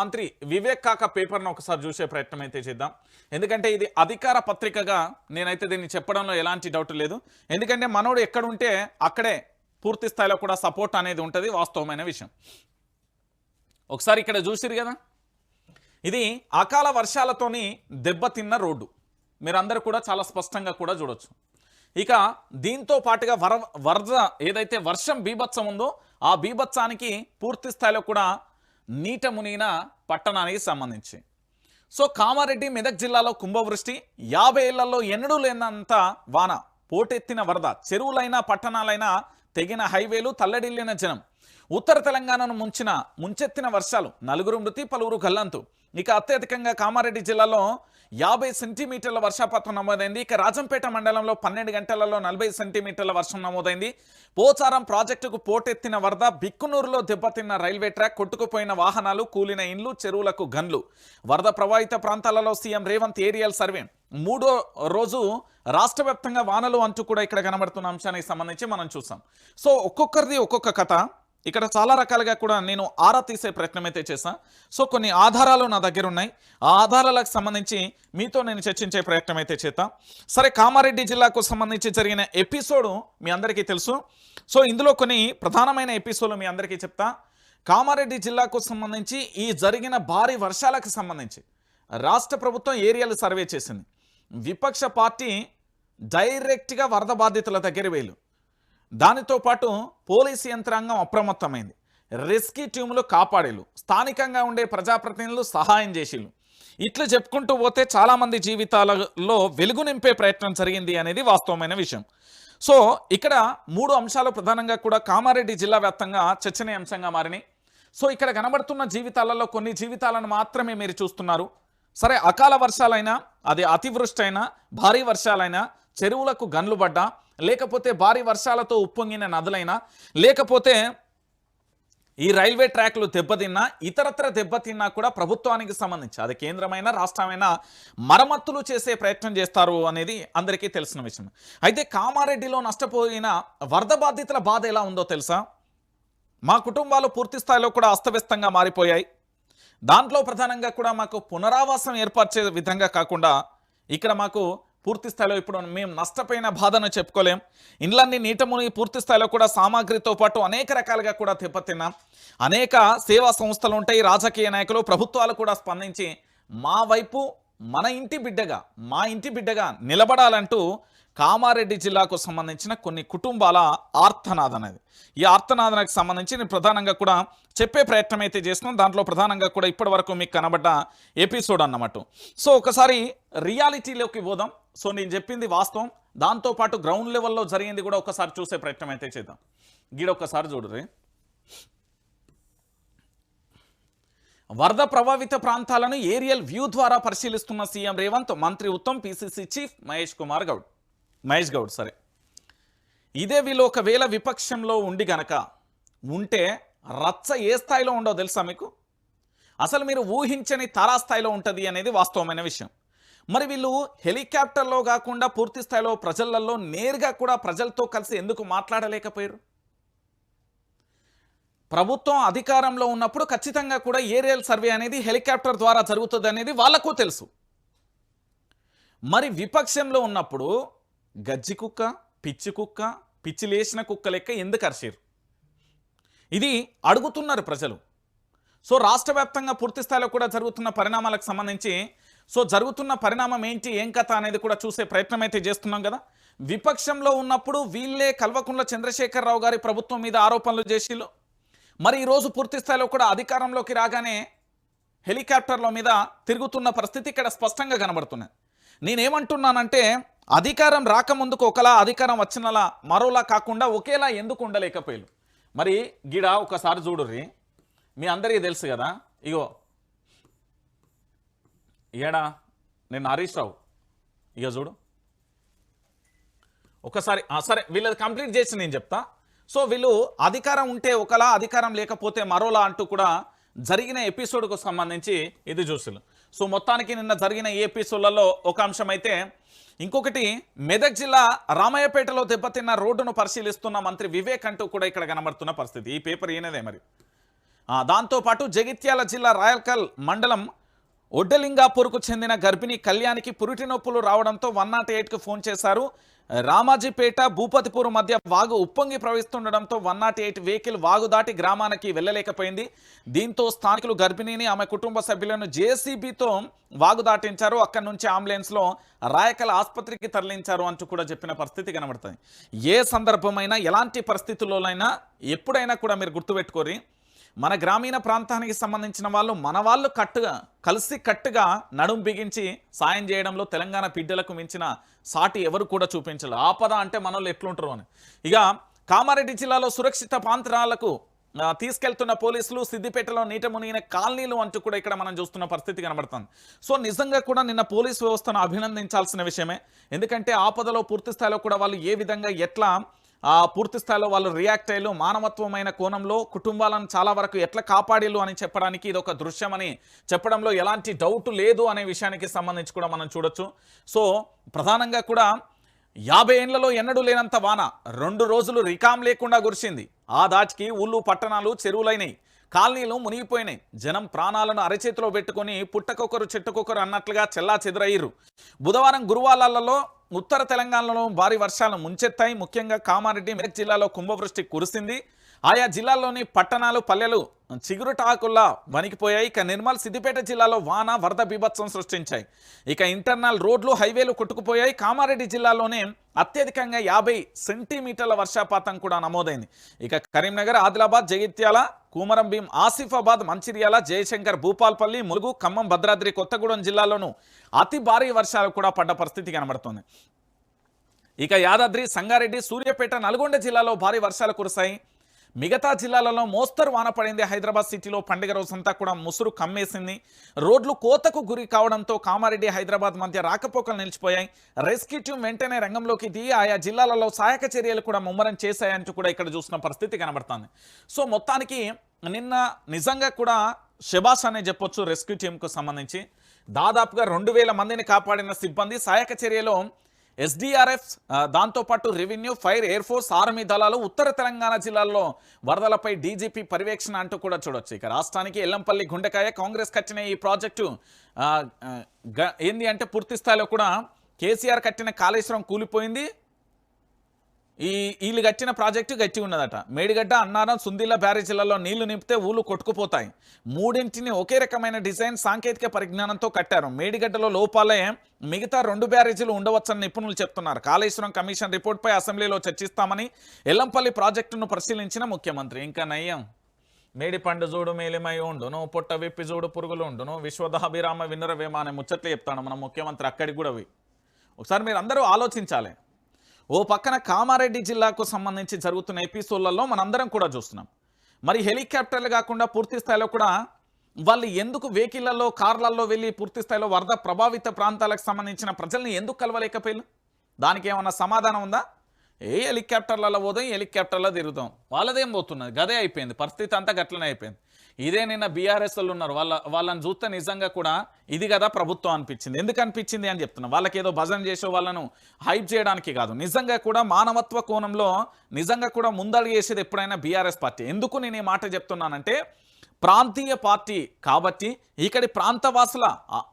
మంత్రి వివేక్ కాక పేపర్ను ఒకసారి చూసే ప్రయత్నం అయితే చేద్దాం. ఎందుకంటే ఇది అధికార పత్రికగా నేనైతే దీన్ని చెప్పడంలో ఎలాంటి డౌట్ లేదు. ఎందుకంటే మనోడు ఎక్కడుంటే అక్కడే పూర్తి స్థాయిలో కూడా సపోర్ట్ అనేది ఉంటుంది వాస్తవమైన విషయం. ఒకసారి ఇక్కడ చూసిరు కదా? ఇది అకాల వర్షాలతోని దెబ్బతిన్న రోడ్డు. మీరందరూ కూడా చాలా స్పష్టంగా కూడా చూడొచ్చు. ఇక దీంతో పాటుగా వర వరద ఏదైతే వర్షం బీభత్సం ఉందో ఆ బీభత్సానికి పూర్తి స్థాయిలో కూడా నీట మునిగిన పట్టణానికి సంబంధించి. సో కామారెడ్డి మెదక్ జిల్లాలో కుంభవృష్టి యాభై ఏళ్ళలో ఎన్నడూ లేనంత వాన పోటెత్తిన వరద చెరువులైనా పట్టణాలైనా తెగిన హైవేలు తల్లడిల్లిన జనం. ఉత్తర తెలంగాణను ముంచిన ముంచెత్తిన వర్షాలు నలుగురు మృతి పలువురు గల్లంతు. ఇక అత్యధికంగా కామారెడ్డి జిల్లాలో యాభై సెంటీమీటర్ల వర్షపాతం నమోదైంది. ఇక రాజంపేట మండలంలో పన్నెండు గంటలలో నలభై సెంటీమీటర్ల వర్షం నమోదైంది. పోచారం ప్రాజెక్టుకు పోటెత్తిన వరద బిక్కునూరులో దెబ్బతిన్న రైల్వే ట్రాక్ కొట్టుకుపోయిన వాహనాలు కూలిన ఇండ్లు చెరువులకు గన్లు. వరద ప్రభావిత ప్రాంతాలలో సీఎం రేవంత్ ఏరియల్ సర్వే. మూడో రోజు రాష్ట్ర వ్యాప్తంగా వానలు అంటూ కూడా ఇక్కడ కనబడుతున్న అంశానికి సంబంధించి మనం చూసాం. సో ఒక్కొక్కరిది ఒక్కొక్క కథ. ఇక్కడ చాలా రకాలుగా కూడా నేను ఆరా తీసే ప్రయత్నం అయితే చేశాను సో కొన్ని ఆధారాలు నా దగ్గర ఉన్నాయి ఆ ఆధారాలకు సంబంధించి మీతో నేను చర్చించే ప్రయత్నం అయితే చేద్దాం సరే కామారెడ్డి జిల్లాకు సంబంధించి జరిగిన ఎపిసోడ్ మీ అందరికీ తెలుసు. సో ఇందులో కొన్ని ప్రధానమైన ఎపిసోడ్లు మీ అందరికీ చెప్తా. కామారెడ్డి జిల్లాకు సంబంధించి ఈ జరిగిన భారీ వర్షాలకు సంబంధించి రాష్ట్ర ప్రభుత్వం ఏరియాలు సర్వే చేసింది. విపక్ష పార్టీ డైరెక్ట్గా వరద బాధితుల దగ్గర వేలు. దానితో పాటు పోలీసు యంత్రాంగం అప్రమత్తమైంది. రెస్క్యూ టీములు కాపాడేలు. స్థానికంగా ఉండే ప్రజాప్రతినిధులు సహాయం చేసిలు. ఇట్లా చెప్పుకుంటూ పోతే చాలామంది జీవితాలలో వెలుగు నింపే ప్రయత్నం జరిగింది అనేది వాస్తవమైన విషయం. సో ఇక్కడ మూడు అంశాలు ప్రధానంగా కూడా కామారెడ్డి జిల్లా వ్యాప్తంగా చర్చనీయాంశంగా మారినాయి. సో ఇక్కడ కనబడుతున్న జీవితాలలో కొన్ని జీవితాలను మాత్రమే మీరు చూస్తున్నారు. సరే అకాల వర్షాలైనా అది అతివృష్టి అయినా భారీ వర్షాలైనా చెరువులకు గన్లు పడ్డా లేకపోతే భారీ వర్షాలతో ఉప్పొంగిన నదులైనా లేకపోతే ఈ రైల్వే ట్రాక్లు దెబ్బతిన్నా ఇతరత్ర దెబ్బతిన్నా కూడా ప్రభుత్వానికి సంబంధించి అది కేంద్రమైన రాష్ట్రమైన మరమ్మతులు చేసే ప్రయత్నం చేస్తారు అనేది అందరికీ తెలిసిన విషయం. అయితే కామారెడ్డిలో నష్టపోయిన వరద బాధితుల బాధ ఎలా ఉందో తెలుసా? మా కుటుంబాలు పూర్తి స్థాయిలో కూడా అస్తవ్యస్తంగా మారిపోయాయి. దాంట్లో ప్రధానంగా కూడా మాకు పునరావాసం ఏర్పరిచే విధంగా కాకుండా ఇక్కడ మాకు పూర్తి స్థాయిలో ఇప్పుడు మేము నష్టపోయిన బాధను చెప్పుకోలేం. ఇండ్లన్నీ నీట మునిగి పూర్తి స్థాయిలో కూడా సామాగ్రితో పాటు అనేక రకాలుగా కూడా దెబ్బతిన్నాం. అనేక సేవా సంస్థలు ఉంటాయి. రాజకీయ నాయకులు ప్రభుత్వాలు కూడా స్పందించి మా వైపు మన ఇంటి బిడ్డగా మా ఇంటి బిడ్డగా నిలబడాలంటూ కామారెడ్డి జిల్లాకు సంబంధించిన కొన్ని కుటుంబాల ఆర్తనాదన అనేది. ఈ ఆర్తనాదనకు సంబంధించి నేను ప్రధానంగా కూడా చెప్పే ప్రయత్నం అయితే చేస్తున్నాను దాంట్లో ప్రధానంగా కూడా ఇప్పటి వరకు మీకు కనబడ్డ ఎపిసోడ్ అన్నమాట. సో ఒకసారి రియాలిటీలోకి పోదాం. సో నేను చెప్పింది వాస్తవం. దాంతోపాటు గ్రౌండ్ లెవెల్లో జరిగింది కూడా ఒకసారి చూసే ప్రయత్నం అయితే చేద్దాం. గీడ ఒకసారి చూడరు వరద ప్రభావిత ప్రాంతాలను ఏరియల్ వ్యూ ద్వారా పరిశీలిస్తున్న సీఎం రేవంత్ మంత్రి ఉత్తమ్ పిసిసి చీఫ్ మహేష్ కుమార్ గౌడ్. మహేష్ గౌడ్ సరే. ఇదే వీళ్ళు ఒకవేళ విపక్షంలో ఉండి గనక ఉంటే రచ్చ ఏ స్థాయిలో ఉండో తెలుసా మీకు? అసలు మీరు ఊహించని తారాస్థాయిలో ఉంటుంది అనేది వాస్తవమైన విషయం. మరి వీళ్ళు హెలికాప్టర్లో కాకుండా పూర్తి స్థాయిలో ప్రజలలో నేరుగా కూడా ప్రజలతో కలిసి ఎందుకు మాట్లాడలేకపోయారు? ప్రభుత్వం అధికారంలో ఉన్నప్పుడు ఖచ్చితంగా కూడా ఏరియల్ సర్వే అనేది హెలికాప్టర్ ద్వారా జరుగుతుంది అనేది వాళ్ళకు తెలుసు. మరి విపక్షంలో ఉన్నప్పుడు గజ్జి కుక్క పిచ్చి కుక్క పిచ్చి లేచిన కుక్క లెక్క ఎందుకు అరిచారు ఇది అడుగుతున్నారు ప్రజలు. సో రాష్ట్ర వ్యాప్తంగా పూర్తి స్థాయిలో కూడా జరుగుతున్న పరిణామాలకు సంబంధించి సో జరుగుతున్న పరిణామం ఏంటి ఏం కథ అనేది కూడా చూసే ప్రయత్నం అయితే చేస్తున్నాం కదా. విపక్షంలో ఉన్నప్పుడు వీళ్ళే కల్వకుంట్ల చంద్రశేఖరరావు గారి ప్రభుత్వం మీద ఆరోపణలు చేసిలో మరి ఈరోజు పూర్తి స్థాయిలో కూడా అధికారంలోకి రాగానే హెలికాప్టర్ల మీద తిరుగుతున్న పరిస్థితి ఇక్కడ స్పష్టంగా కనబడుతున్నది. నేనేమంటున్నానంటే అధికారం రాకముందుకు ఒకలా అధికారం వచ్చినలా మరోలా కాకుండా ఒకేలా ఎందుకు ఉండలేకపోయారు మరి గిడ ఒకసారి చూడుర్రి. మీ అందరికీ తెలుసు కదా? ఇగో. ఏడా? నేను హరీష్ రావు. ఇక చూడు. ఒకసారి సరే వీళ్ళది కంప్లీట్ చేసి నేను చెప్తా. సో వీళ్ళు అధికారం ఉంటే ఒకలా అధికారం లేకపోతే మరోలా అంటూ కూడా జరిగిన ఎపిసోడ్కు సంబంధించి ఇది చూసులు సో మొత్తానికి నిన్న జరిగిన ఏపీసీలలో ఒక అంశం అయితే ఇంకొకటి మెదక్ జిల్లా రామయ్యపేటలో దెబ్బతిన్న రోడ్డును పరిశీలిస్తున్న మంత్రి వివేక్ అంటూ కూడా ఇక్కడ కనబడుతున్న పరిస్థితి. ఈ పేపర్ ఈయనదే మరి. దాంతోపాటు జగిత్యాల జిల్లా రాయల్కల్ మండలం ఒడ్డలింగాపూర్కు చెందిన గర్భిణి కళ్యాణికి పురిటి నొప్పులు రావడంతో వన్ నాట్ ఎయిట్కి ఫోన్ చేశారు. రామాజీపేట భూపతిపూర్ మధ్య వాగు ఉప్పొంగి ప్రవహిస్తుండడంతో వన్ నాట్ ఎయిట్ వెహికల్ వాగు దాటి గ్రామానికి వెళ్ళలేకపోయింది. దీంతో స్థానికులు గర్భిణిని ఆమె కుటుంబ సభ్యులను జేసీబీతో వాగు దాటించారు. అక్కడి నుంచి అంబులెన్స్లో రాయకల ఆసుపత్రికి తరలించారు అంటూ కూడా చెప్పిన పరిస్థితి కనబడుతుంది. ఏ సందర్భమైనా ఎలాంటి పరిస్థితుల్లోనైనా ఎప్పుడైనా కూడా మీరు గుర్తుపెట్టుకోరి మన గ్రామీణ ప్రాంతానికి సంబంధించిన వాళ్ళు మన వాళ్ళు కట్టుగా కలిసి కట్టుగా నడుం బిగించి సాయం చేయడంలో తెలంగాణ బిడ్డలకు మించిన సాటి ఎవరు కూడా చూపించలేదు ఆపద అంటే మనోళ్ళు ఎట్లుంటారు అని. ఇక కామారెడ్డి జిల్లాలో సురక్షిత ప్రాంతాలకు తీసుకెళ్తున్న పోలీసులు సిద్దిపేటలో నీట మునిగిన కాలనీలు అంటూ కూడా ఇక్కడ మనం చూస్తున్న పరిస్థితి కనబడుతుంది. సో నిజంగా కూడా నిన్న పోలీస్ వ్యవస్థను అభినందించాల్సిన విషయమే. ఎందుకంటే ఆపదలో పూర్తి స్థాయిలో కూడా వాళ్ళు ఏ విధంగా ఎట్లా పూర్తి స్థాయిలో వాళ్ళు రియాక్ట్ అయ్యారు మానవత్వమైన కోణంలో కుటుంబాలను చాలా వరకు ఎట్లా కాపాడేళ్ళు అని చెప్పడానికి ఇది ఒక దృశ్యం అని చెప్పడంలో ఎలాంటి డౌట్ లేదు అనే విషయానికి సంబంధించి కూడా మనం చూడొచ్చు. సో ప్రధానంగా కూడా యాభై ఏండ్లలో ఎన్నడూ లేనంత వాన రెండు రోజులు రికాం లేకుండా కురిసింది ఆ దాటికి ఊళ్ళు పట్టణాలు చెరువులైనాయి. కాలనీలు మునిగిపోయినాయి. జనం ప్రాణాలను అరచేతిలో పెట్టుకొని పుట్టకొకరు చెట్టుకొకరు అన్నట్లుగా చెల్లా చెదురయ్యారు బుధవారం గురువాలలో ఉత్తర తెలంగాణలో భారీ వర్షాలు ముంచెత్తాయి. ముఖ్యంగా కామారెడ్డి మెదక్ జిల్లాలో కుంభవృష్టి కురిసింది. ఆయా జిల్లాల్లోని పట్టణాలు పల్లెలు చిగురుటాకుల్లా వణికిపోయాయి. ఇక నిర్మల్ సిద్దిపేట జిల్లాలో వాన వరద బీభత్సం సృష్టించాయి. ఇక ఇంటర్నల్ రోడ్లు హైవేలు కొట్టుకుపోయాయి. కామారెడ్డి జిల్లాలోనే అత్యధికంగా యాభై సెంటీమీటర్ల వర్షపాతం కూడా నమోదైంది. ఇక కరీంనగర్ ఆదిలాబాద్ జగిత్యాల కూమరం భీం ఆసిఫాబాద్ మంచిర్యాల జయశంకర్ భూపాల్పల్లి ములుగు ఖమ్మం భద్రాద్రి కొత్తగూడెం జిల్లాలోనూ అతి భారీ వర్షాలు కూడా పడ్డ పరిస్థితి కనబడుతుంది. ఇక యాదాద్రి సంగారెడ్డి సూర్యాపేట నల్గొండ జిల్లాలో భారీ వర్షాలు కురిశాయి. మిగతా జిల్లాలలో మోస్తరు వాన పడింది. హైదరాబాద్ సిటీలో పండుగ రోజంతా కూడా ముసురు కమ్మేసింది. రోడ్లు కోతకు గురి కావడంతో కామారెడ్డి హైదరాబాద్ మధ్య రాకపోకలు నిలిచిపోయాయి. రెస్క్యూ టీం వెంటనే రంగంలోకి దిగి ఆయా జిల్లాలలో సహాయక చర్యలు కూడా ముమ్మరం చేశాయంటూ కూడా ఇక్కడ చూసిన పరిస్థితి కనబడుతుంది. సో మొత్తానికి నిన్న నిజంగా కూడా శబాష్ అనే చెప్పొచ్చు రెస్క్యూ టీంకు సంబంధించి. దాదాపుగా రెండు వేల మందిని కాపాడిన సిబ్బంది సహాయక చర్యలో ఎస్డీఆర్ఎఫ్ దాంతోపాటు revenue fire air force army దళాలు ఉత్తర తెలంగాణ జిల్లాల్లో వరదలపై డీజీపీ పర్యవేక్షణ అంటూ కూడా చూడొచ్చు. ఇక రాష్ట్రానికి ఎల్లంపల్లి గుండెకాయ కాంగ్రెస్ కట్టిన ఈ ప్రాజెక్టు గ- ఏంది అంటే పూర్తి స్థాయిలో కూడా కేసీఆర్ కట్టిన కాళేశ్వరం కూలిపోయింది. ఈ వీళ్ళు కట్టిన ప్రాజెక్టు గట్టి ఉన్నదట. మేడిగడ్డ అన్నారం సుందిల్ల బ్యారేజీలలో నీళ్ళు నింపితే ఊళ్ళు కొట్టుకుపోతాయి. మూడింటిని ఒకే రకమైన డిజైన్ సాంకేతిక పరిజ్ఞానంతో కట్టారు. మేడిగడ్డలో లోపాలే మిగతా రెండు బ్యారేజీలు ఉండవచ్చని నిపుణులు చెప్తున్నారు. కాళేశ్వరం కమిషన్ రిపోర్ట్పై అసెంబ్లీలో చర్చిస్తామని ఎల్లంపల్లి ప్రాజెక్టును పరిశీలించిన ముఖ్యమంత్రి. ఇంకా నయ్యం. మేడి పండు చూడు మేలిమై ఉండును పొట్ట విప్పి చూడు పురుగులు ఉండును విశ్వదాభిరామ వినురవేమ అనే ముచ్చట్లు చెప్తాను. మన ముఖ్యమంత్రి అక్కడికి కూడా ఒకసారి మీరు అందరూ ఆలోచించాలి. ఓ పక్కన కామారెడ్డి జిల్లాకు సంబంధించి జరుగుతున్న ఎపిసోడ్లలో మనందరం కూడా చూస్తున్నాం. మరి హెలికాప్టర్లు కాకుండా పూర్తి స్థాయిలో కూడా వాళ్ళు ఎందుకు వెహికల్లలో కార్లలో వెళ్ళి పూర్తి స్థాయిలో వరద ప్రభావిత ప్రాంతాలకు సంబంధించిన ప్రజల్ని ఎందుకు కలవలేకపోయారు దానికి ఏమన్నా సమాధానం ఉందా? ఏ హెలికాప్టర్లలో పోదాం హెలికాప్టర్లో తిరుగుతాం వాళ్ళదేం పోతున్నది? గదే అయిపోయింది. పరిస్థితి అంతా గట్లనే అయిపోయింది. ఇదే నిన్న బీఆర్ఎస్ వాళ్ళు ఉన్నారు. వాళ్ళ వాళ్ళని చూస్తే నిజంగా కూడా ఇది కదా ప్రభుత్వం అనిపించింది. ఎందుకు అనిపించింది అని చెప్తున్నా. వాళ్ళకి ఏదో భజన చేసే వాళ్ళను హైప్ చేయడానికి కాదు. నిజంగా కూడా మానవత్వ కోణంలో నిజంగా కూడా ముందడుగు చేసేది ఎప్పుడైనా బీఆర్ఎస్ పార్టీ. ఎందుకు నేను ఈ మాట చెప్తున్నానంటే ప్రాంతీయ పార్టీ కాబట్టి ఇక్కడి ప్రాంతవాసుల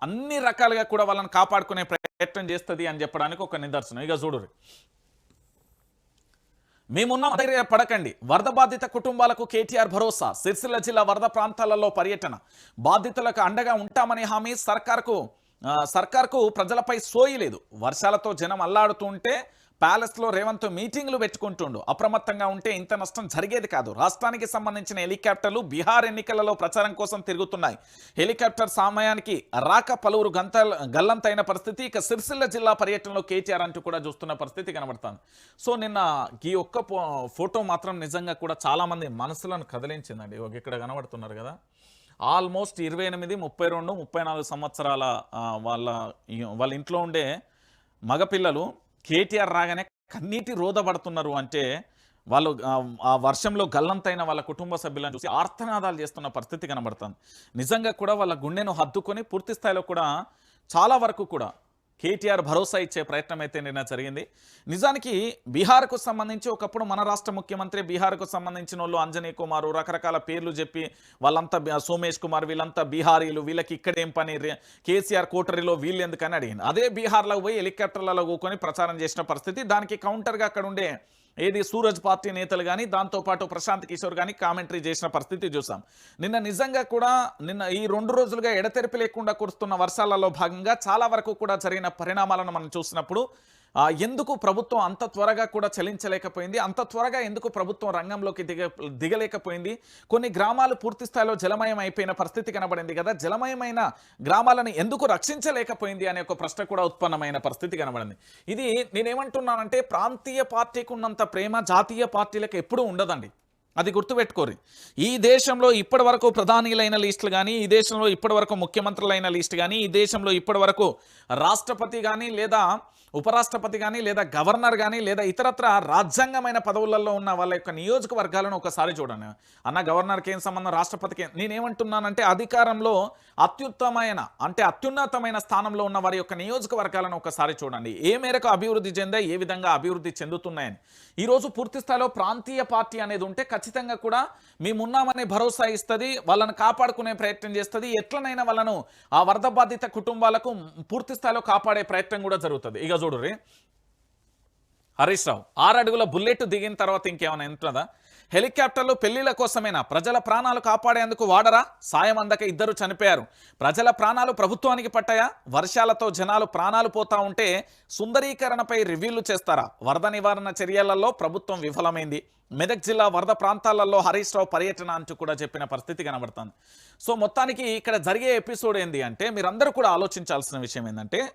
అన్ని రకాలుగా కూడా వాళ్ళని కాపాడుకునే ప్రయత్నం చేస్తుంది అని చెప్పడానికి ఒక నిదర్శనం. ఇక చూడరు మేమున్న ధైర్య పడకండి వరద బాధిత కుటుంబాలకు కేటీఆర్ భరోసా సిరిసిల్ల జిల్లా వరద ప్రాంతాలలో పర్యటన. బాధితులకు అండగా ఉంటామని హామీ సర్కార్కు సర్కార్కు ప్రజలపై సోయి లేదు. వర్షాలతో జనం అల్లాడుతుంటే ప్యాలెస్లో రేవంత్ మీటింగ్లు పెట్టుకుంటుండు. అప్రమత్తంగా ఉంటే ఇంత నష్టం జరిగేది కాదు. రాష్ట్రానికి సంబంధించిన హెలికాప్టర్లు బీహార్ ఎన్నికలలో ప్రచారం కోసం తిరుగుతున్నాయి. హెలికాప్టర్ సమయానికి రాక పలువురు గంత గల్లంతైన పరిస్థితి. ఇక సిరిసిల్ల జిల్లా పర్యటనలో కేటీఆర్ అంటూ కూడా చూస్తున్న పరిస్థితి కనబడుతుంది. సో నిన్న ఈ ఒక్క ఫో- ఫోటో మాత్రం నిజంగా కూడా చాలామంది మనసులను కదిలించిందండి. ఒక ఇక్కడ కనబడుతున్నారు కదా. ఆల్మోస్ట్ ఇరవై ఎనిమిది ముప్పై రెండు ముప్పై నాలుగు సంవత్సరాల వాళ్ళ వాళ్ళ ఇంట్లో ఉండే మగపిల్లలు కేటీఆర్ రాగానే కన్నీటి రోధపడుతున్నారు అంటే వాళ్ళు ఆ, వర్షంలో గల్లంతైన వాళ్ళ కుటుంబ సభ్యులను చూసి ఆర్తనాదాలు చేస్తున్న పరిస్థితి కనబడుతుంది. నిజంగా కూడా వాళ్ళ గుండెను హద్దుకొని పూర్తి స్థాయిలో కూడా చాలా వరకు కూడా కేటీఆర్ భరోసా ఇచ్చే ప్రయత్నం అయితే నిన్న జరిగింది? నిజానికి బీహార్కు సంబంధించి ఒకప్పుడు మన రాష్ట్ర ముఖ్యమంత్రి బీహార్కు సంబంధించిన వాళ్ళు అంజనీ కుమారు రకరకాల పేర్లు చెప్పి వాళ్ళంతా సోమేష్ కుమార్ వీళ్ళంతా బీహారీలు వీళ్ళకి ఇక్కడ ఏం పని కేసీఆర్ కోటరీలో వీళ్ళు ఎందుకని అడిగింది. అదే బీహార్లో పోయి హెలికాప్టర్లలో కూకొని ప్రచారం చేసిన పరిస్థితి దానికి కౌంటర్గా అక్కడ ఉండే ఏది? సూరజ్ పార్టీ నేతలు కానీ దాంతోపాటు ప్రశాంత్ కిషోర్ కానీ కామెంటరీ చేసిన పరిస్థితి చూసాం. నిన్న నిజంగా కూడా నిన్న ఈ రెండు రోజులుగా ఎడతెరిపి లేకుండా కురుస్తున్న వర్షాలలో భాగంగా చాలా వరకు కూడా జరిగిన పరిణామాలను మనం చూసినప్పుడు ఎందుకు ప్రభుత్వం అంత త్వరగా కూడా చలించలేకపోయింది? అంత త్వరగా ఎందుకు ప్రభుత్వం రంగంలోకి దిగ దిగలేకపోయింది? కొన్ని గ్రామాలు పూర్తి స్థాయిలో జలమయం అయిపోయిన పరిస్థితి కనబడింది కదా. జలమయమైన గ్రామాలను ఎందుకు రక్షించలేకపోయింది అనే ఒక ప్రశ్న కూడా ఉత్పన్నమైన పరిస్థితి కనబడింది. ఇది నేనేమంటున్నానంటే ప్రాంతీయ పార్టీకి ఉన్నంత ప్రేమ జాతీయ పార్టీలకు ఎప్పుడూ ఉండదండి. అది గుర్తుపెట్టుకోరు ఈ దేశంలో ఇప్పటి వరకు ప్రధానిలైన లిస్టులు కానీ ఈ దేశంలో ఇప్పటి వరకు ముఖ్యమంత్రులైన లిస్ట్ కానీ ఈ దేశంలో ఇప్పటి వరకు రాష్ట్రపతి కానీ లేదా ఉపరాష్ట్రపతి కానీ లేదా గవర్నర్ కానీ లేదా ఇతరత్ర రాజ్యాంగమైన పదవులలో ఉన్న వాళ్ళ యొక్క నియోజకవర్గాలను ఒకసారి చూడండి. అన్న గవర్నర్కి ఏం సంబంధం రాష్ట్రపతికి నేనేమంటున్నానంటే అధికారంలో అత్యుత్తమైన అంటే అత్యున్నతమైన స్థానంలో ఉన్న వారి యొక్క నియోజకవర్గాలను ఒకసారి చూడండి. ఏ మేరకు అభివృద్ధి చెందా ఏ విధంగా అభివృద్ధి చెందుతున్నాయని. ఈరోజు పూర్తి స్థాయిలో ప్రాంతీయ పార్టీ అనేది ఉంటే ఖచ్చితంగా కూడా మేమున్నామనే భరోసా ఇస్తుంది వాళ్ళని కాపాడుకునే ప్రయత్నం చేస్తుంది ఎట్లనైనా వాళ్ళను ఆ వరద బాధిత కుటుంబాలకు పూర్తి స్థాయిలో కాపాడే ప్రయత్నం కూడా జరుగుతుంది. ఇక చూడుర్రి హరీష్ రావు ఆరు అడుగుల బుల్లెట్ దిగిన తర్వాత ఇంకేమైనా ఉంటుందా? హెలికాప్టర్లు పెళ్ళిల కోసమేనా? ప్రజల ప్రాణాలు కాపాడేందుకు వాడరా? సాయం అందక ఇద్దరు చనిపోయారు. ప్రజల ప్రాణాలు ప్రభుత్వానికి పట్టాయా? వర్షాలతో జనాలు ప్రాణాలు పోతా ఉంటే సుందరీకరణపై రివ్యూలు చేస్తారా? వరద నివారణ చర్యలలో ప్రభుత్వం విఫలమైంది. మెదక్ జిల్లా వరద ప్రాంతాలలో హరీష్ రావు పర్యటన అంటూ కూడా చెప్పిన పరిస్థితి కనబడుతుంది. సో మొత్తానికి ఇక్కడ జరిగే ఎపిసోడ్ ఏంది అంటే మీరందరూ కూడా ఆలోచించాల్సిన విషయం ఏంటంటే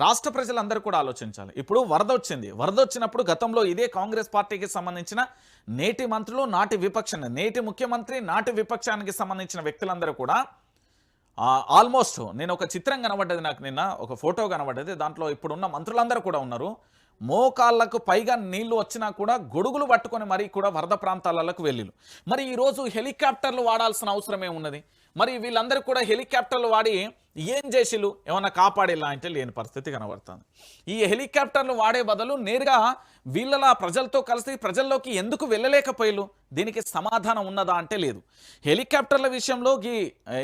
రాష్ట్ర ప్రజలందరూ కూడా ఆలోచించాలి. ఇప్పుడు వరద వచ్చింది. వరద వచ్చినప్పుడు గతంలో ఇదే కాంగ్రెస్ పార్టీకి సంబంధించిన నేటి మంత్రులు నాటి విపక్ష నేటి ముఖ్యమంత్రి నాటి విపక్షానికి సంబంధించిన వ్యక్తులందరూ కూడా ఆల్మోస్ట్ నేను ఒక చిత్రం కనబడ్డది నాకు నిన్న ఒక ఫోటో కనబడ్డది. దాంట్లో ఇప్పుడున్న మంత్రులందరూ కూడా ఉన్నారు. మోకాళ్ళకు పైగా నీళ్ళు వచ్చినా కూడా గొడుగులు పట్టుకొని మరీ కూడా వరద ప్రాంతాలకు వెళ్ళిళ్ళు మరి ఈరోజు హెలికాప్టర్లు వాడాల్సిన అవసరమే ఉన్నది. మరి వీళ్ళందరూ కూడా హెలికాప్టర్లు వాడి ఏం చేసిలు ఏమన్నా కాపాడేలా అంటే లేని పరిస్థితి కనబడుతుంది. ఈ హెలికాప్టర్లు వాడే బదులు నేరుగా వీళ్ళలా ప్రజలతో కలిసి ప్రజల్లోకి ఎందుకు వెళ్ళలేకపోయిలు దీనికి సమాధానం ఉన్నదా అంటే లేదు. హెలికాప్టర్ల విషయంలో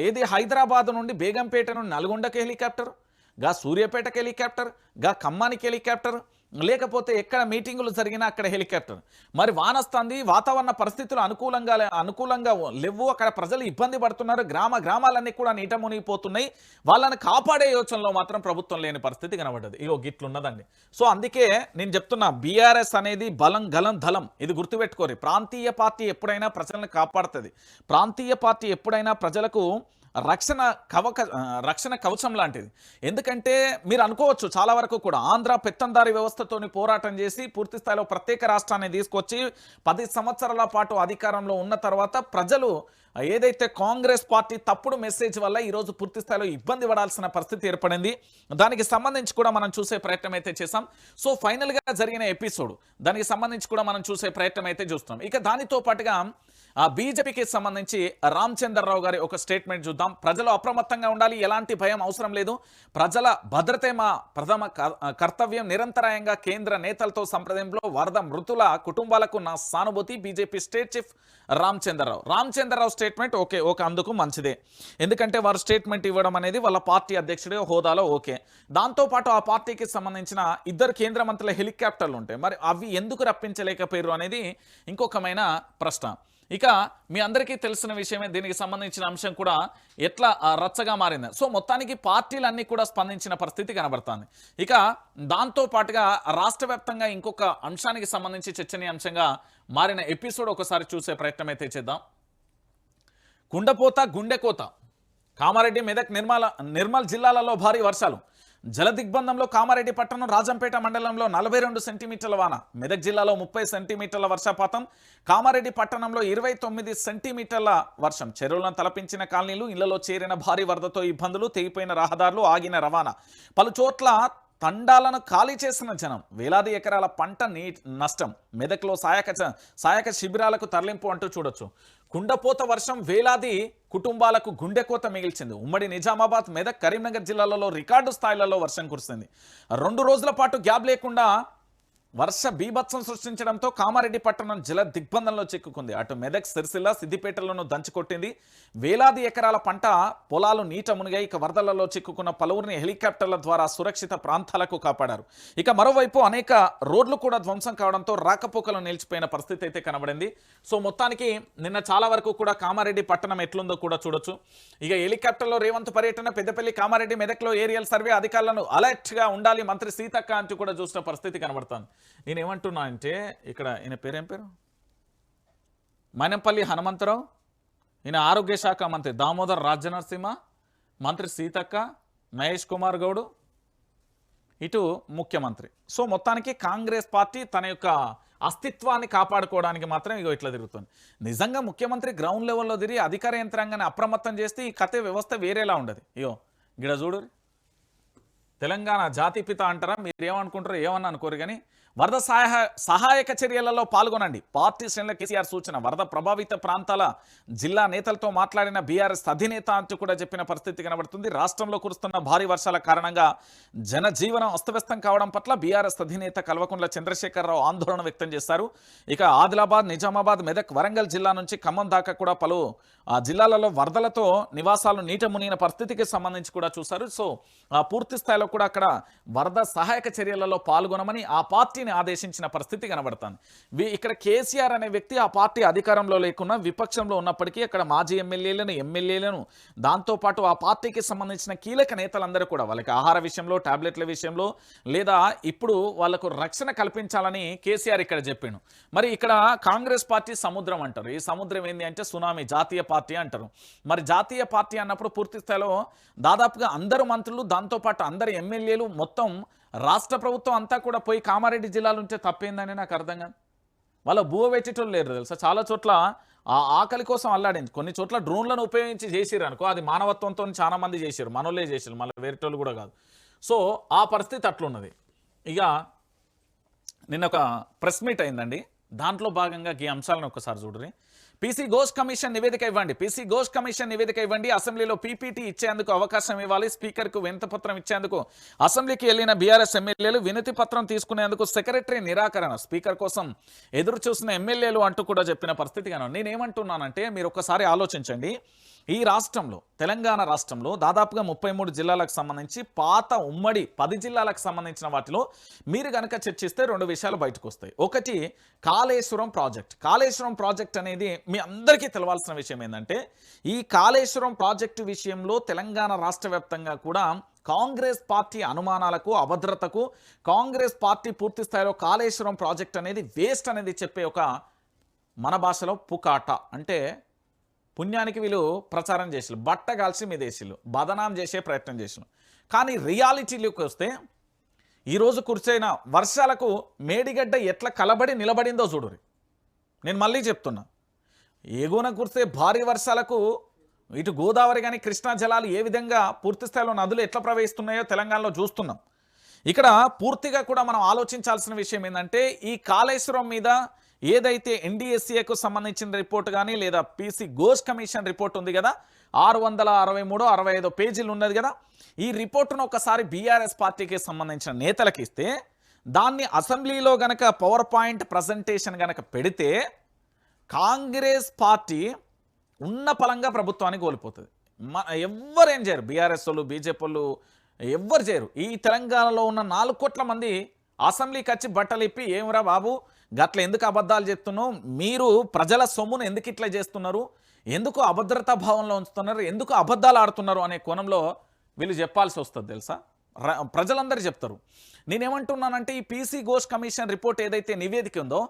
ఏది హైదరాబాద్ నుండి బేగంపేట నుండి నల్గొండకి హెలికాప్టర్గా సూర్యాపేటకి హెలికాప్టర్గా ఖమ్మానికి హెలికాప్టర్ లేకపోతే ఎక్కడ మీటింగులు జరిగినా అక్కడ హెలికాప్టర్. మరి వానొస్తుంది వాతావరణ పరిస్థితులు అనుకూలంగా లే- అనుకూలంగా లేవు. అక్కడ ప్రజలు ఇబ్బంది పడుతున్నారు. గ్రామ గ్రామాలన్నీ కూడా నీట మునిగిపోతున్నాయి. వాళ్ళని కాపాడే యోచనలో మాత్రం ప్రభుత్వం లేని పరిస్థితి కనబడ్డది. ఇగో గిట్లున్నదండి. సో అందుకే నేను చెప్తున్నా బీఆర్ఎస్ అనేది బలం గలం ధలం. ఇది గుర్తుపెట్టుకోరి. ప్రాంతీయ పార్టీ ఎప్పుడైనా ప్రజలను కాపాడుతుంది. ప్రాంతీయ పార్టీ ఎప్పుడైనా ప్రజలకు రక్షణ కవక రక్షణ కవచం లాంటిది. ఎందుకంటే మీరు అనుకోవచ్చు చాలా వరకు కూడా ఆంధ్ర పెత్తందారి వ్యవస్థతోని పోరాటం చేసి పూర్తి స్థాయిలో ప్రత్యేక రాష్ట్రాన్ని తీసుకొచ్చి పది సంవత్సరాల పాటు అధికారంలో ఉన్న తర్వాత ప్రజలు ఏదైతే కాంగ్రెస్ పార్టీ తప్పుడు మెసేజ్ వల్ల ఈరోజు పూర్తి స్థాయిలో ఇబ్బంది పడాల్సిన పరిస్థితి ఏర్పడింది దానికి సంబంధించి కూడా మనం చూసే ప్రయత్నం అయితే చేసాం సో ఫైనల్గా జరిగిన ఎపిసోడ్ దానికి సంబంధించి కూడా మనం చూసే ప్రయత్నం అయితే చూస్తున్నాం. ఇక దానితో పాటుగా ఆ బీజేపీకి సంబంధించి రామచంద్రరావు గారి ఒక స్టేట్మెంట్ చూద్దాం. ప్రజలు అప్రమత్తంగా ఉండాలి ఎలాంటి భయం అవసరం లేదు. ప్రజల భద్రతే మా ప్రథమ కర్తవ్యం నిరంతరాయంగా కేంద్ర నేతలతో సంప్రదింపులో వరద మృతుల కుటుంబాలకు నా సానుభూతి BJP state chief Ramachandra Rao. Ramachandra Rao statement okay okay అందుకు మంచిదే. ఎందుకంటే వారు స్టేట్మెంట్ ఇవ్వడం అనేది వాళ్ళ పార్టీ అధ్యక్షుడి హోదాలో ఓకే. దాంతోపాటు ఆ పార్టీకి సంబంధించిన ఇద్దరు కేంద్ర మంత్రుల హెలికాప్టర్లు ఉంటాయి. మరి అవి ఎందుకు రప్పించలేకపోయారు అనేది ఇంకొకమైన ప్రశ్న. ఇక మీ అందరికీ తెలిసిన విషయమే దీనికి సంబంధించిన అంశం కూడా ఎట్లా రచ్చగా మారింది. సో మొత్తానికి పార్టీలన్నీ కూడా స్పందించిన పరిస్థితి కనబడుతుంది. ఇక దాంతో పాటుగా రాష్ట్ర వ్యాప్తంగా ఇంకొక అంశానికి సంబంధించి చర్చనీయాంశంగా మారిన ఎపిసోడ్ ఒకసారి చూసే ప్రయత్నం అయితే చేద్దాం. కుండపోత గుండెకోత. కామారెడ్డి మెదక్ నిర్మల నిర్మల్ జిల్లాలలో భారీ వర్షాలు. జల దిగ్బంధంలో కామారెడ్డి పట్టణం రాజంపేట మండలంలో నలభై రెండు సెంటీమీటర్ల వాన. మెదక్ జిల్లాలో ముప్పై సెంటీమీటర్ల వర్షపాతం. కామారెడ్డి పట్టణంలో ఇరవై తొమ్మిది సెంటీమీటర్ల వర్షం. చెరువులను తలపించిన కాలనీలు ఇళ్ళలో చేరిన భారీ వరదతో ఇబ్బందులు తెగిపోయిన రహదారులు ఆగిన రవాణా. పలు చోట్ల తండాలను ఖాళీ చేసిన జనం వేలాది ఎకరాల పంట నీ నష్టం మెదక్లో సాయక చ- సాయక శిబిరాలకు తరలింపు అంటూ చూడొచ్చు. కుండపోత వర్షం వేలాది కుటుంబాలకు గుండెకోత మిగిల్చింది. ఉమ్మడి నిజామాబాద్ మెదక్ కరీంనగర్ జిల్లాలలో రికార్డు స్థాయిలలో వర్షం కురిసింది. రెండు రోజుల పాటు గ్యాప్ లేకుండా వర్ష బీభత్సం సృష్టించడంతో కామారెడ్డి పట్టణం జల దిగ్బంధంలో చిక్కుకుంది. అటు మెదక్ సిరిసిల్ల సిద్దిపేటలను దంచుకొట్టింది వేలాది ఎకరాల పంట పొలాలు నీట మునిగాయి. ఇక వరదలలో చిక్కుకున్న పలువురిని హెలికాప్టర్ల ద్వారా సురక్షిత ప్రాంతాలకు కాపాడారు. ఇక మరోవైపు అనేక రోడ్లు కూడా ధ్వంసం కావడంతో రాకపోకలు నిలిచిపోయిన పరిస్థితి అయితే కనబడింది. సో మొత్తానికి నిన్న చాలా వరకు కూడా కామారెడ్డి పట్టణం ఎట్లుందో కూడా చూడొచ్చు. ఇక హెలికాప్టర్లో రేవంత్ పర్యటన పెద్దపల్లి కామారెడ్డి మెదక్లో ఏరియల్ సర్వే అధికారులను అలర్ట్గా ఉండాలి. మంత్రి సీతక్క అంటూ కూడా చూసిన పరిస్థితి కనబడుతుంది. నేను ఏమంటున్నా అంటే ఇక్కడ ఈయన పేరేం పేరు? మైనంపల్లి హనుమంతరావు. ఈయన ఆరోగ్య శాఖ మంత్రి దామోదర్ రాజనరసింహ మంత్రి సీతక్క మహేష్ కుమార్ గౌడ్ ఇటు ముఖ్యమంత్రి. సో మొత్తానికి కాంగ్రెస్ పార్టీ తన యొక్క అస్తిత్వాన్ని కాపాడుకోవడానికి మాత్రం ఇగో ఇట్లా తిరుగుతుంది. నిజంగా ముఖ్యమంత్రి గ్రౌండ్ లెవెల్లో తిరిగి అధికార యంత్రాంగాన్ని అప్రమత్తం చేస్తే ఈ కథ వ్యవస్థ వేరేలా ఉండదు. ఇగో గిడ చూడు తెలంగాణ జాతిపిత అంటారా? మీరు ఏమనుకుంటారో ఏమన్నా అనుకోరు కానీ వరద సహాయ సహాయక చర్యలలో పాల్గొనండి. పార్టీ శ్రేణుల కేసీఆర్ సూచన వరద ప్రభావిత ప్రాంతాల జిల్లా నేతలతో మాట్లాడిన బీఆర్ఎస్ అధినేత అంటూ కూడా చెప్పిన పరిస్థితి కనబడుతుంది. రాష్ట్రంలో కురుస్తున్న భారీ వర్షాల కారణంగా జనజీవనం అస్తవ్యస్తం కావడం పట్ల బీఆర్ఎస్ అధినేత కల్వకుంట్ల చంద్రశేఖరరావు ఆందోళన వ్యక్తం చేశారు. ఇక ఆదిలాబాద్ నిజామాబాద్ మెదక్ వరంగల్ జిల్లా నుంచి ఖమ్మం దాకా కూడా పలు జిల్లాలలో వరదలతో నివాసాలు నీట మునిగిన పరిస్థితికి సంబంధించి కూడా చూశారు. సో ఆ పూర్తి స్థాయిలో కూడా అక్కడ వరద సహాయక చర్యలలో పాల్గొనమని ఆ పార్టీ పార్టీని ఆదేశించిన పరిస్థితి కనబడుతుంది. ఇక్కడ కేసీఆర్ అనే వ్యక్తి ఆ పార్టీ అధికారంలో లేకున్నా విపక్షంలో ఉన్నప్పటికీ అక్కడ మాజీ ఎమ్మెల్యేలను ఎమ్మెల్యేలను దాంతోపాటు ఆ పార్టీకి సంబంధించిన కీలక నేతలందరూ కూడా వాళ్ళకి ఆహార విషయంలో టాబ్లెట్ల విషయంలో లేదా ఇప్పుడు వాళ్ళకు రక్షణ కల్పించాలని కేసీఆర్ ఇక్కడ చెప్పిండు మరి ఇక్కడ కాంగ్రెస్ పార్టీ సముద్రం అంటారు. ఈ సముద్రం ఏంది అంటే సునామీ జాతీయ పార్టీ అంటారు. మరి జాతీయ పార్టీ అన్నప్పుడు పూర్తి స్థాయిలో దాదాపుగా అందరు మంత్రులు దాంతోపాటు అందరు ఎమ్మెల్యేలు మొత్తం రాష్ట్ర ప్రభుత్వం అంతా కూడా పోయి కామారెడ్డి జిల్లాలో ఉంటే తప్పేందని నాకు అర్థం కాదు. వాళ్ళ భూ పెట్టేటోళ్ళు లేరు తెలుసా? చాలా చోట్ల ఆ ఆకలి కోసం అల్లాడింది. కొన్ని చోట్ల డ్రోన్లను ఉపయోగించి చేసిరు అనుకో అది మానవత్వంతో చాలా మంది చేసారు మనోళ్ళే చేసారు మళ్ళీ వేరేటోళ్ళు కూడా కాదు. సో ఆ పరిస్థితి అట్లున్నది. ఇక నిన్న ఒక ప్రెస్ మీట్ అయిందండి. దాంట్లో భాగంగా ఈ అంశాలను ఒకసారి చూడరి. పీసీ ఘోష్ కమిషన్ నివేదిక ఇవ్వండి. పీసీ ఘోష్ కమిషన్ నివేదిక ఇవ్వండి. అసెంబ్లీలో పీపీటీ ఇచ్చేందుకు అవకాశం ఇవ్వాలి. స్పీకర్కు వినతి పత్రం ఇచ్చేందుకు అసెంబ్లీకి వెళ్ళిన బీఆర్ఎస్ ఎమ్మెల్యేలు వినతి పత్రం తీసుకునేందుకు సెక్రటరీ నిరాకరణ. స్పీకర్ కోసం ఎదురు చూసిన ఎమ్మెల్యేలు అంటూ కూడా చెప్పిన పరిస్థితి కాను నేనేమంటున్నానంటే మీరు ఒకసారి ఆలోచించండి. ఈ రాష్ట్రంలో తెలంగాణ రాష్ట్రంలో దాదాపుగా ముప్పై మూడు జిల్లాలకు సంబంధించి పాత ఉమ్మడి పది జిల్లాలకు సంబంధించిన వాటిలో మీరు కనుక చర్చిస్తే రెండు విషయాలు బయటకు వస్తాయి. ఒకటి కాళేశ్వరం ప్రాజెక్ట్. కాళేశ్వరం ప్రాజెక్ట్ అనేది మీ అందరికీ తెలవాల్సిన విషయం ఏంటంటే ఈ కాళేశ్వరం ప్రాజెక్టు విషయంలో తెలంగాణ రాష్ట్ర వ్యాప్తంగా కూడా కాంగ్రెస్ పార్టీ అనుమానాలకు అభద్రతకు కాంగ్రెస్ పార్టీ పూర్తి స్థాయిలో కాళేశ్వరం ప్రాజెక్ట్ అనేది వేస్ట్ అనేది చెప్పే ఒక మన భాషలో పుకాట. అంటే పుణ్యానికి వీళ్ళు ప్రచారం చేసిరు బట్ట కాల్చి మీదేసిళ్ళు బదనాం చేసే ప్రయత్నం చేసిన కానీ రియాలిటీలోకి వస్తే ఈరోజు కురిసైన వర్షాలకు మేడిగడ్డ ఎట్లా కలబడి నిలబడిందో చూడురి నేను మళ్ళీ చెప్తున్నా. ఎగువన కురిసే భారీ వర్షాలకు ఇటు గోదావరి కానీ కృష్ణా జలాలు ఏ విధంగా పూర్తి స్థాయిలో నదులు ఎట్లా ప్రవహిస్తున్నాయో తెలంగాణలో చూస్తున్నాం. ఇక్కడ పూర్తిగా కూడా మనం ఆలోచించాల్సిన విషయం ఏంటంటే ఈ కాళేశ్వరం మీద ఏదైతే ఎన్డీఎస్సీఏకు సంబంధించిన రిపోర్ట్ కానీ లేదా పీసీ ఘోష్ కమిషన్ రిపోర్ట్ ఉంది కదా ఆరు వందల అరవై మూడు అరవై ఐదో పేజీలు ఉన్నది కదా ఈ రిపోర్టును ఒకసారి బీఆర్ఎస్ పార్టీకి సంబంధించిన నేతలకు ఇస్తే దాన్ని అసెంబ్లీలో గనక పవర్ పాయింట్ ప్రజెంటేషన్ గనక పెడితే కాంగ్రెస్ పార్టీ ఉన్న పలంగా ప్రభుత్వాన్ని కోల్పోతుంది. మన ఎవ్వరేం చేయరు. బీఆర్ఎస్ వాళ్ళు బీజేపీ వాళ్ళు ఎవ్వరు చేయరు. ఈ తెలంగాణలో ఉన్న నాలుగు కోట్ల మంది అసెంబ్లీకి వచ్చి బట్టలు ఇప్పి ఏమిరా బాబు గట్ల ఎందుకు అబద్ధాలు చెప్తున్నాం మీరు ప్రజల సొమ్మును ఎందుకు ఇట్లా చేస్తున్నారు? ఎందుకు అభద్రతా భావంలో ఉంచుతున్నారు? ఎందుకు అబద్ధాలు ఆడుతున్నారు అనే కోణంలో వీళ్ళు చెప్పాల్సి వస్తుంది తెలుసా? ప్రజలందరూ చెప్తారు. నేనేమంటున్నానంటే ఈ పీసీ ఘోష్ కమిషన్ రిపోర్ట్ ఏదైతే నివేదిక ఉందో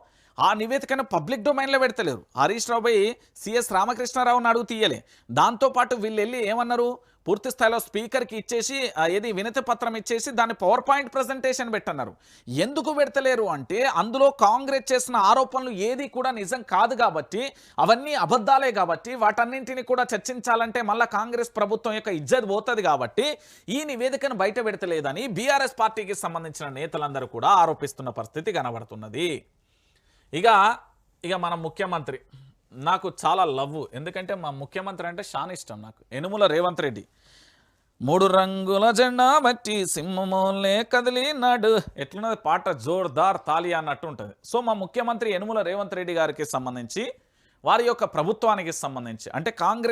ఆ నివేదికను పబ్లిక్ డొమైన్లో పెడతలేరు. హరీష్ రావు పోయి సిఎస్ రామకృష్ణారావుని అడుగు తీయలే. దాంతోపాటు వీళ్ళు వెళ్ళి ఏమన్నారు? పూర్తి స్థాయిలో స్పీకర్కి ఇచ్చేసి ఏది వినతి పత్రం ఇచ్చేసి దాన్ని పవర్ పాయింట్ ప్రజెంటేషన్ పెట్టన్నారు. ఎందుకు పెడతలేరు అంటే అందులో కాంగ్రెస్ చేసిన ఆరోపణలు ఏది కూడా నిజం కాదు కాబట్టి అవన్నీ అబద్ధాలే కాబట్టి వాటన్నింటిని కూడా చర్చించాలంటే మళ్ళీ కాంగ్రెస్ ప్రభుత్వం యొక్క ఇజ్జత్ పోతుంది కాబట్టి ఈ నివేదికను బయట పెడతలేదని బీఆర్ఎస్ పార్టీకి సంబంధించిన నేతలందరూ కూడా ఆరోపిస్తున్న పరిస్థితి కనబడుతున్నది. ఇక ఇక మన ముఖ్యమంత్రి. నాకు చాలా లవ్ ఎందుకంటే మా ముఖ్యమంత్రి అంటే చాలా ఇష్టం నాకు. ఎనుముల రేవంత్ రెడ్డి. మూడు రంగుల జెండా బట్టి సింహమోలే కదిలినాడు. ఎట్లున్నది? పాట జోర్దార్ తాలి అన్నట్టు ఉంటుంది. సో మా ముఖ్యమంత్రి యనుమల రేవంత్ రెడ్డి గారికి సంబంధించి వారి యొక్క ప్రభుత్వానికి సంబంధించి అంటే కాంగ్రెస్